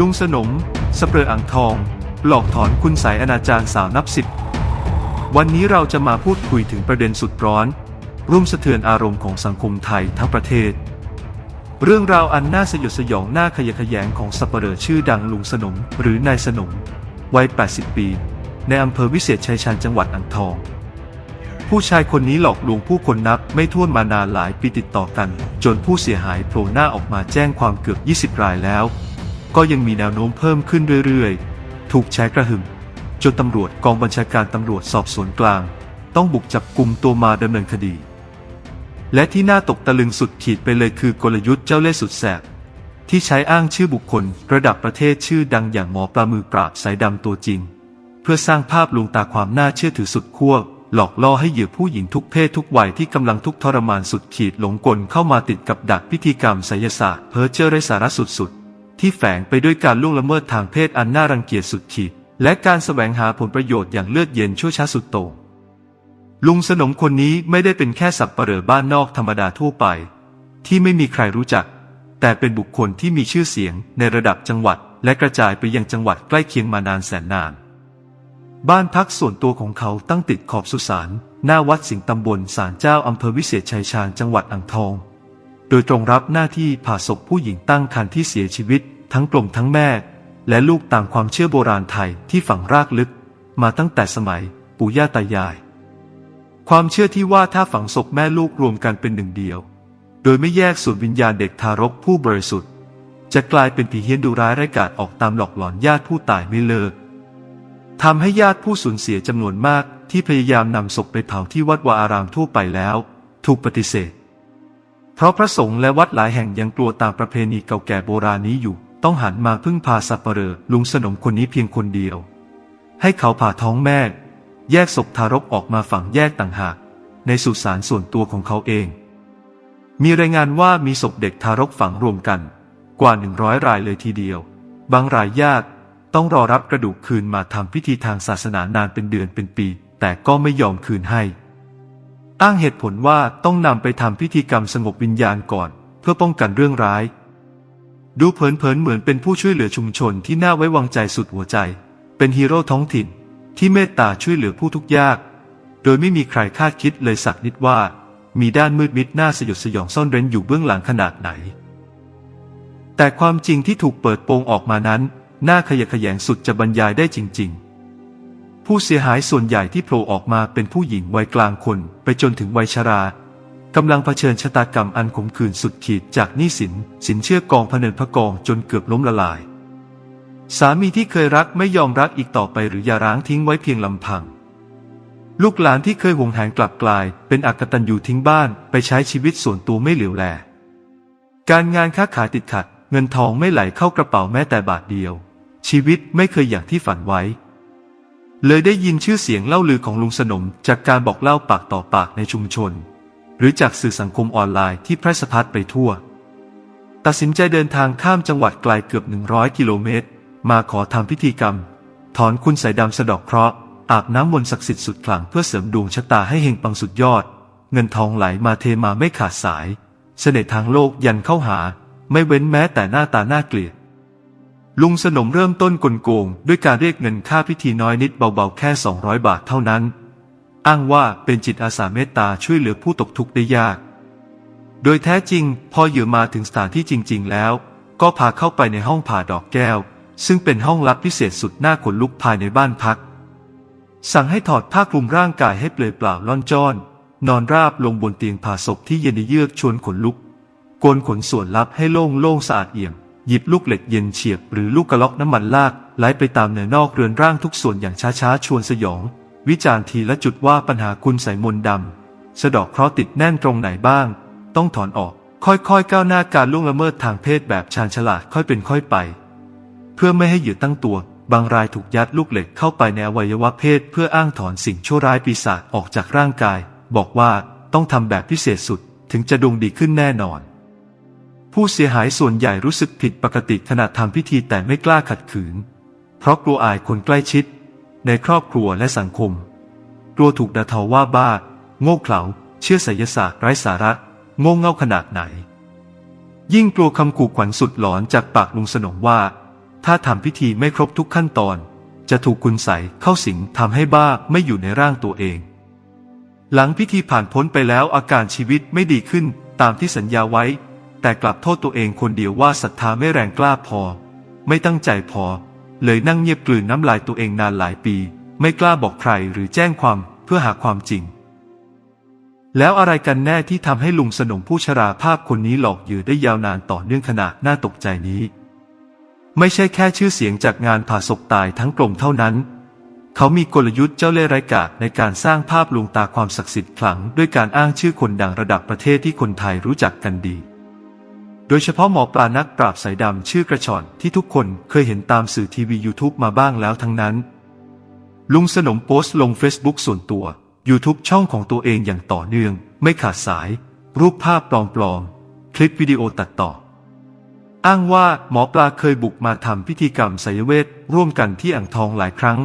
ลุงสนม สเปรออ่างทอง หลอกถอนคุณสายอนาจารสาวนับสิบ วันนี้เราจะมาพูดคุยถึงประเด็นสุดร้อนร่วมสะเทือนอารมณ์ของสังคมไทยทั้งประเทศ เรื่องราวอันน่าสยดสยองน่าขยะแขยงของสเปลอชื่อดังลุงสนม หรือนายสนม วัย 80 ปี ในอำเภอวิเศษชัยชาญจังหวัดอ่างทอง ผู้ชายคนนี้หลอกลวงผู้คนนับไม่ถ้วนมานานหลายปีติดต่อกัน จนผู้เสียหายโผล่หน้าออกมาแจ้งความเกือบ 20 รายแล้ว ก็ยังมีแนวโน้มเพิ่มขึ้นเรื่อยๆ ถูกแชร์กระหึ่มจนตำรวจกองบัญชาการตำรวจสอบสวนกลาง ต้องบุกจับกลุ่มตัวมาดำเนินคดี และที่น่าตกตะลึงสุดขีดไปเลยคือกลยุทธ์เจ้าเล่ห์สุดแสบที่ใช้อ้างชื่อบุคคลระดับประเทศชื่อดังอย่างหมอปลามือปราบสายดำตัวจริง เพื่อสร้างภาพลวงตาความน่าเชื่อถือสุดขั้วหลอกล่อให้เหยื่อผู้หญิงทุกเพศทุกวัยที่กำลังทุกทรมานสุดขีดหลงกลเข้ามาติดกับดักพิธีกรรมไสยศาสตร์เพ้อเจ้อไร้สาระสุดๆ ที่แฝงไปด้วยการล่วงละเมิดทางเพศอันน่ารังเกียจสุดขีดและการแสวงหาผลประโยชน์อย่างเลือดเย็นชั่วช้าสุดโต่งลุงสนมคนนี้ไม่ได้เป็นแค่สับปเหร่อบ้านนอกธรรมดาทั่วไป ที่ไม่มีใครรู้จัก แต่เป็นบุคคลที่มีชื่อเสียงในระดับจังหวัด และกระจายไปยังจังหวัดใกล้เคียงมานานแสนนาน บ้านพักส่วนตัวของเขาตั้งติดขอบสุสานหน้าวัดสิงห์ตำบลศาลเจ้าอำเภอวิเศษชัยชาญจังหวัดอ่างทอง โดยตรงรับหน้าที่ผ่าศพผู้หญิงตั้งครรภ์ที่เสียชีวิต ทั้งกลมทั้งแม่ และลูกตามความเชื่อโบราณไทยที่ฝังรากลึก มาตั้งแต่สมัยปู่ย่าตายาย ความเชื่อที่ว่าถ้าฝังศพแม่ลูกรวมกันเป็นหนึ่งเดียว โดยไม่แยกส่วนวิญญาณเด็กทารกผู้บริสุทธิ์ จะกลายเป็นผีเฮี้ยนดุร้ายไร้กาจออกตามหลอกหลอนญาติผู้ตายไม่เลิกทำให้ญาติผู้สูญเสียจำนวนมากที่พยายามนำศพไปเผาที่วัดวาอารามทั่วไปแล้ว ถูกปฏิเสธ เพราะพระสงฆ์และวัดหลายแห่งยังกลัวตามประเพณีเก่าแก่โบราณนี้อยู่ ต้องหันมาพึ่งพาสับปเหร่อลุงสนมคนนี้เพียงคนเดียว ให้เขาผ่าท้องแม่แยกศพทารกออกมาฝังแยกต่างหาก ในสุสานส่วนตัวของเขาเอง มีรายงานว่ามีศพเด็กทารกฝังรวมกัน กว่า 100 รายเลยทีเดียว บางรายยากต้องรอรับกระดูกคืนมาทำพิธีทางศาสนานานเป็นเดือนเป็นปี แต่ก็ไม่ยอมคืนให้ อ้างเหตุผลว่าต้องนำไปทำพิธีกรรมสงบวิญญาณก่อน เพื่อป้องกันเรื่องร้าย ดูเผินๆเหมือนเป็นผู้ช่วยเหลือชุมชนที่น่าไว้วางใจสุดหัวใจ เป็นฮีโร่ท้องถิ่นที่เมตตาช่วยเหลือผู้ทุกข์ยาก โดยไม่มีใครคาดคิดเลยสักนิดว่า มีด้านมืดมิดน่าสยดสยองซ่อนเร้นอยู่เบื้องหลังขนาดไหน แต่ความจริงที่ถูกเปิดโปงออกมานั้น น่าขยะแขยงสุดจะบรรยายได้จริง ๆ ผู้เสียหายส่วนใหญ่ที่โผล่ออกมาเป็นผู้หญิงวัยกลางคนไปจนถึงวัยชรากำลังเผชิญชะตากรรมอันขมขื่นสุดขีดจากหนี้สิน สินเชื่อกองพเนินพระกองจนเกือบล้มละลาย สามีที่เคยรักไม่ยอมรักอีกต่อไปหรืออย่าร้างทิ้งไว้เพียงลำพัง ลูกหลานที่เคยหวงแหนกลับกลาย เป็นอักตันอยู่ทิ้งบ้านไปใช้ชีวิตส่วนตัวไม่เหลียวแล การงานค้าขายติดขัด เงินทองไม่ไหลเข้ากระเป๋าแม้แต่บาทเดียว ชีวิตไม่เคยอย่างที่ฝันไว้ เลยได้ยินชื่อเสียงเล่าลือของลุงสนมจากการบอกเล่าปากต่อปากในชุมชน หรือจากสื่อสังคมออนไลน์ที่แพร่สะพัดไปทั่ว ตัดสินใจเดินทางข้ามจังหวัดไกลเกือบ 100 กิโลเมตร มาขอทำพิธีกรรม ถอนคุณสายดำสะดอกเคราะห์อาบน้ำมนต์ศักดิ์สิทธิ์สุดขลังเพื่อเสริมดวงชะตาให้เฮงปังสุดยอด เงินทองไหลมาเทมาไม่ขาดสาย เสน่ห์ทางโลกยันเข้าหา ไม่เว้นแม้แต่หน้าตาน่าเกลียด ลุงสนมเริ่มต้นกลโกงด้วยการเรียกเงินค่าพิธีน้อยนิดเบาๆแค่ 200 บาทเท่านั้น อ้างว่าเป็นจิตอาสาเมตตาช่วยเหลือผู้ตกทุกข์ได้ยาก โดยแท้จริงพอเยื่อมาถึงสถานที่จริง ๆ แล้ว ก็พาเข้าไปในห้องผ่าดอกแก้ว ซึ่งเป็นห้องลับพิเศษสุดน่าขนลุกภายในบ้านพัก สั่งให้ถอดผ้าคลุมร่างกายให้เปลือยเปล่าล่อนจ้อน นอนราบลงบนเตียงผ่าศพที่เย็นเยือกชวนขนลุกโกนขนส่วนลับให้โล่งโล่งสะอาดเอี่ยม หยิบลูกเหล็กเย็นเฉียบหรือลูกกระลอกน้ำมันลากไหลไปตามเนื้อนอกเรือนร่างทุกส่วนอย่างช้าๆ ชวนสยอง วิจารณ์ทีละจุดว่าปัญหาคุณใส่มนดำสะดอกเคราะห์ติดแน่นตรงไหนบ้าง ต้องถอนออก ค่อยๆ ก้าวหน้าการล่วงละเมิดทางเพศแบบชาญฉลาดค่อยเป็นค่อยไป เพื่อไม่ให้เหยื่อตั้งตัว บางรายถูกยัดลูกเหล็กเข้าไปในอวัยวะเพศ เพื่ออ้างถอนสิ่งชั่วร้ายปีศาจออกจากร่างกาย บอกว่าต้องทำแบบพิเศษสุด ถึงจะดวงดีขึ้นแน่นอน ผู้เสียหายส่วนใหญ่รู้สึกผิดปกติขณะทำพิธีแต่ไม่กล้าขัดขืน เพราะกลัวอายคนใกล้ชิด ในครอบครัวและสังคม กลัวถูกด่าทอว่าบ้า โง่เขลา เชื่อไสยศาสตร์ไร้สาระ โง่เง่าขนาดไหน ยิ่งกลัวคำขู่ขวัญสุดหลอนจากปากลุงสนมว่า ถ้าทำพิธีไม่ครบทุกขั้นตอน จะถูกคุณใสยเข้าสิงทำให้บ้าไม่อยู่ในร่างตัวเอง หลังพิธีผ่านพ้นไปแล้วอาการชีวิตไม่ดีขึ้นตามที่สัญญาไว้ แต่กลับโทษตัวเองคนเดียวว่าศรัทธาไม่แรงกล้าพอ ไม่ตั้งใจพอ เลยนั่งเงียบกลืนน้ำลายตัวเองนานหลายปี ไม่กล้าบอกใครหรือแจ้งความเพื่อหาความจริง แล้วอะไรกันแน่ที่ทำให้ลุงสนมผู้ชราภาพคนนี้หลอกเหยื่อได้ยาวนานต่อเนื่องขนาดน่าตกใจนี้ ไม่ใช่แค่ชื่อเสียงจากงานผ่าศพตายทั้งกลมเท่านั้นเขามีกลยุทธ์เจ้าเล่ห์ไร้กาในการสร้างภาพลวงตาความศักดิ์สิทธิ์ขลัง ด้วยการอ้างชื่อคนดังระดับประเทศที่คนไทยรู้จักกันดี โดยเฉพาะหมอปลานักปราบสายดำชื่อกระชอนที่ทุกคนเคยเห็นตามสื่อทีวี YouTube มาบ้างแล้วทั้งนั้น ลุงสนมโพสต์ลง Facebook ส่วนตัว YouTube ช่องของตัวเองอย่างต่อเนื่อง ไม่ขาดสาย รูปภาพปลอมๆ คลิปวิดีโอตัดต่อ อ้างว่าหมอปลาเคยบุกมาทำพิธีกรรมไสยเวทร่วมกันที่อ่างทองหลายครั้ง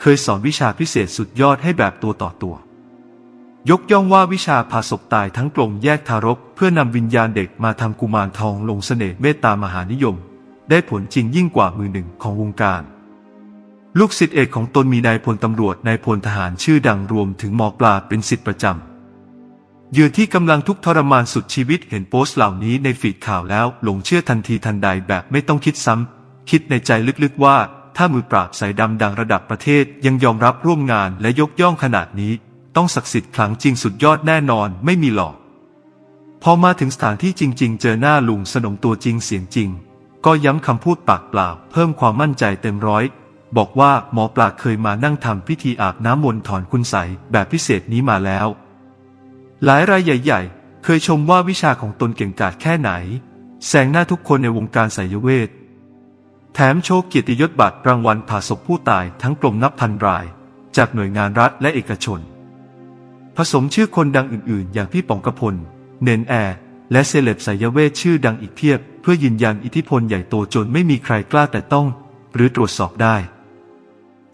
เคยสอนวิชาพิเศษสุดยอดให้แบบตัวต่อตัว ยกย่องว่าวิชาผ่าศพตายทั้งกลมแยกทารก เพื่อนำวิญญาณเด็กมาทำกุมารทองลงเสน่ห์เมตตามหานิยม ได้ผลจริงยิ่งกว่ามือหนึ่งของวงการ ลูกศิษย์เอกของตนมีนายพลตำรวจนายพลทหารชื่อดังรวมถึงหมอปลาเป็นศิษย์ประจำเหยื่อที่กำลังทุกข์ทรมานสุดชีวิตเห็นโพสต์เหล่านี้ในฟีดข่าวแล้วหลงเชื่อทันทีทันใดแบบไม่ต้องคิดซ้ำคิดในใจลึกๆว่า ถ้ามือปราบสายดำดังระดับประเทศยังยอมรับร่วมงานและยกย่องขนาดนี้ ต้องศักดิ์สิทธิ์ขลังจริงสุดยอดแน่นอนไม่มีหลอก พอมาถึงสถานที่จริง ๆ เจอหน้าลุงสนมตัวจริงเสียงจริง ก็ย้ำคำพูดปากเปล่า เพิ่มความมั่นใจเต็มร้อย บอกว่าหมอปลาเคยมานั่งทำพิธีอาบน้ำมนต์ถอนคุณใสแบบพิเศษนี้มาแล้ว หลายรายใหญ่ ๆ เคยชมว่าวิชาของตนเก่งกาจแค่ไหนแซงหน้าทุกคนในวงการไสยเวทแถมโชว์เกียรติยศบัตรรางวัลผ่าศพผู้ตายทั้งกลมนับพันราย จากหน่วยงานรัฐและเอกชน ผสมชื่อคนดังอื่นๆ อย่างพี่ป๋องกพล เนนแอร์ และเซเลบสายเวทชื่อดังอีกเพียบ เพื่อยืนยันอิทธิพลใหญ่โตจนไม่มีใครกล้าแต่ต้อง หรือตรวจสอบได้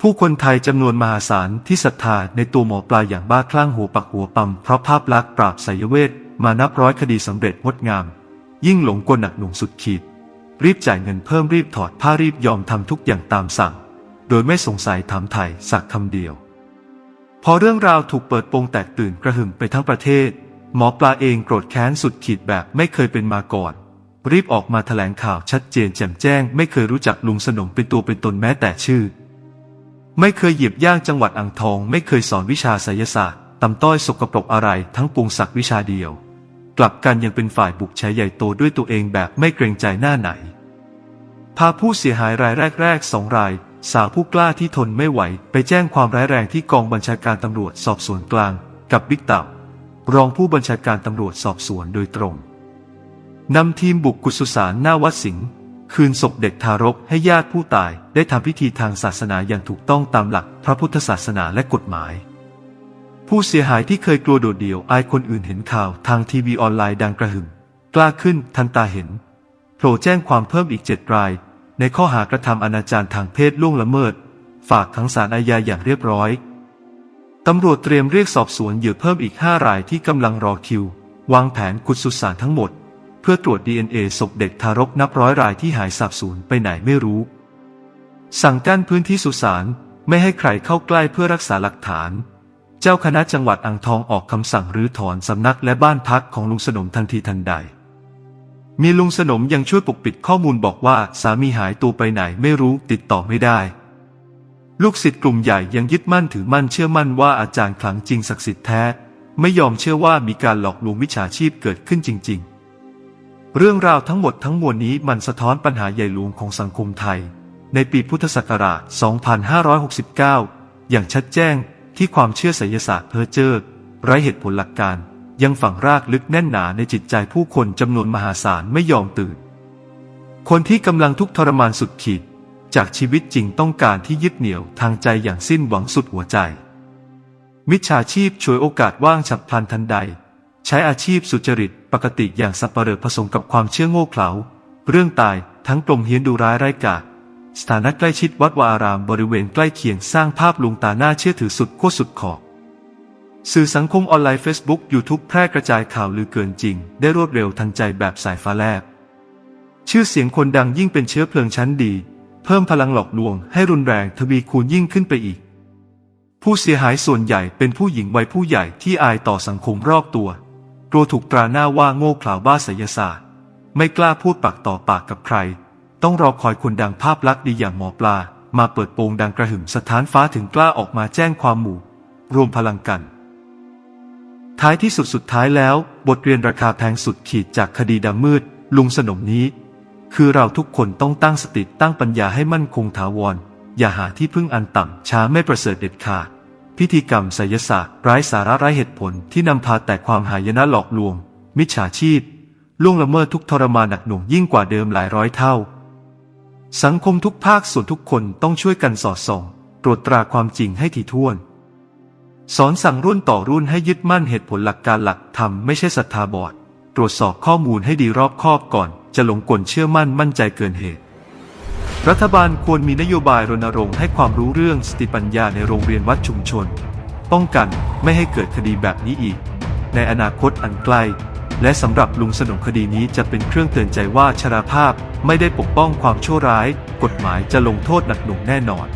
ผู้คนไทยจำนวนมหาศาลที่ศรัทธาในตัวหมอปลาอย่างบ้าคลั่งหัวปักหัวปั๊มเพราะภาพลักษณ์ปราบไสยเวทมานับร้อยคดีสำเร็จงดงาม ยิ่งหลงกลหนักหน่วงสุดขีด รีบจ่ายเงินเพิ่มรีบถอดผ้ารีบยอมทำทุกอย่างตามสั่ง โดยไม่สงสัยถามไถ่สักคำเดียว พอเรื่องราวถูกเปิดโปงแตกตื่นกระหึ่มไปทั้งประเทศ หมอปลาเองโกรธแค้นสุดขีดแบบไม่เคยเป็นมาก่อน รีบออกมาแถลงข่าวชัดเจนแจ่มแจ้ง ไม่เคยรู้จักลุงสนมเป็นตัวเป็นตนแม้แต่ชื่อ ไม่เคยเหยียบย่างจังหวัดอ่างทอง ไม่เคยสอนวิชาไสยศาสตร์ตำต้อยสกปรกอะไรทั้งปวงศักดิ์วิชาเดียว กลับกันยังเป็นฝ่ายบุกใช้ใหญ่โตด้วยตัวเองแบบไม่เกรงใจหน้าไหน พาผู้เสียหายรายแรกๆสองราย สาวผู้กล้าที่ทนไม่ไหว ไปแจ้งความร้ายแรงที่กองบัญชาการตำรวจสอบสวนกลาง กับบิ๊กเต่ารองผู้บัญชาการตำรวจสอบสวนโดยตรงนำทีมบุกกุศสารหน้าวัดสิงห์คืนศพเด็กทารกให้ญาติผู้ตายได้ทำพิธีทางศาสนาอย่างถูกต้องตามหลักพระพุทธศาสนาและกฎหมาย ผู้เสียหายที่เคยกลัวโดดเดี่ยวอายคนอื่นเห็นข่าวทางทีวีออนไลน์ดังกระหึ่มกล้าขึ้นทันตาเห็นโผล่แจ้งความเพิ่มอีกเจ็ดราย ในข้อหากระทำอนาจารทางเพศล่วงละเมิด ฝากขังสารอาญาอย่างเรียบร้อย ตำรวจเตรียมเรียกสอบสวนเหยื่อเพิ่มอีกห้ารายที่กำลังรอคิว วางแผนขุดสุสานทั้งหมด เพื่อตรวจ DNA ศพเด็กทารกนับร้อยรายที่หายสาบสูญไปไหนไม่รู้ สั่งกั้นพื้นที่สุสานไม่ให้ใครเข้าใกล้เพื่อรักษาหลักฐาน เจ้าคณะจังหวัดอ่างทองออกคำสั่งรื้อถอนสำนักและบ้านพักของลุงสนมทันทีทันใด มีลุงสนมยังช่วยปกปิดข้อมูลบอกว่าสามีหายตัวไปไหนไม่รู้ติดต่อไม่ได้ ลูกศิษย์กลุ่มใหญ่ยังยึดมั่นถือมั่นเชื่อมั่นว่าอาจารย์ขลังจริงศักดิ์สิทธิ์แท้ ไม่ยอมเชื่อว่ามีการหลอกลวงวิชาชีพเกิดขึ้นจริง ๆ เรื่องราวทั้งหมดทั้งมวลนี้มันสะท้อนปัญหาใหญ่หลวงของสังคมไทย ในปีพุทธศักราช 2569 อย่างชัดแจ้งที่ความเชื่อไสยศาสตร์เพ้อเจ้อไร้เหตุผลหลักการ ยังฝังรากลึกแน่นหนาในจิตใจผู้คนจำนวนมหาศาลไม่ยอมตื่น คนที่กำลังทุกข์ทรมานสุดขีด จากชีวิตจริงต้องการที่ยึดเหนี่ยวทางใจอย่างสิ้นหวังสุดหัวใจ มิจฉาชีพช่วยโอกาสว่างฉับพลันทันใด ใช้อาชีพสุจริตปกติอย่างสับเปลือผสมกับความเชื่อโง่เขลาเรื่องตายทั้งกลมเฮียนดูร้ายไร้กาจสถานะใกล้ชิดวัดวาอารามบริเวณใกล้เคียงสร้างภาพลวงตาหน้าเชื่อถือสุดโคตรสุดขอบ สื่อสังคมออนไลน์ Facebook YouTube แพร่กระจายข่าวลือเกินจริง ได้รวดเร็วทันใจแบบสายฟ้าแลบ ชื่อเสียงคนดังยิ่งเป็นเชื้อเพลิงชั้นดี เพิ่มพลังหลอกลวงให้รุนแรงทวีคูณยิ่งขึ้นไปอีก ผู้เสียหายส่วนใหญ่เป็นผู้หญิงวัยผู้ใหญ่ที่อายต่อสังคมรอบตัว กลัวถูกตราหน้าว่าโง่เขลาบ้าไสยศาสตร์ ไม่กล้าพูดปากต่อปากกับใคร ต้องรอคอยคนดังภาพลักษณ์ดีอย่างหมอปลา มาเปิดโปงดังกระหึ่มสถานฟ้าถึงกล้าออกมาแจ้งความหมู่ รวมพลังกัน ท้ายที่สุดสุดท้ายแล้ว บทเรียนราคาแพงสุดขีดจากคดีดำมืด ลุงสนมนี้ คือเราทุกคนต้องตั้งสติตั้งปัญญาให้มั่นคงถาวร อย่าหาที่พึ่งอันต่ำช้าไม่ประเสริฐเด็ดขาด พิธีกรรมไสยศาสตร์ไร้สาระไร้เหตุผลที่นำพาแต่ความหายนะหลอกลวง มิจฉาชีพล่วงละเมิดทุกทรมานหนักหน่วงยิ่งกว่าเดิมหลายร้อยเท่า สังคมทุกภาคส่วนทุกคนต้องช่วยกันสอดส่อง ตรวจตราความจริงให้ถี่ถ้วน สอนสั่งรุ่นต่อรุ่นให้ยึดมั่นเหตุผลหลักการหลักธรรมไม่ใช่ศรัทธาบอด ตรวจสอบข้อมูลให้ดีรอบคอบก่อน จะหลงกลเชื่อมั่นมั่นใจเกินเหตุ รัฐบาลควรมีนโยบายรณรงค์ให้ความรู้เรื่องสติปัญญาในโรงเรียนวัดชุมชน ป้องกันไม่ให้เกิดคดีแบบนี้อีก ในอนาคตอันใกล้และสำหรับลุงสนมคดีนี้จะเป็นเครื่องเตือนใจว่าชราภาพไม่ได้ปกป้องความชั่วร้าย กฎหมายจะลงโทษหนักหน่วงแน่นอน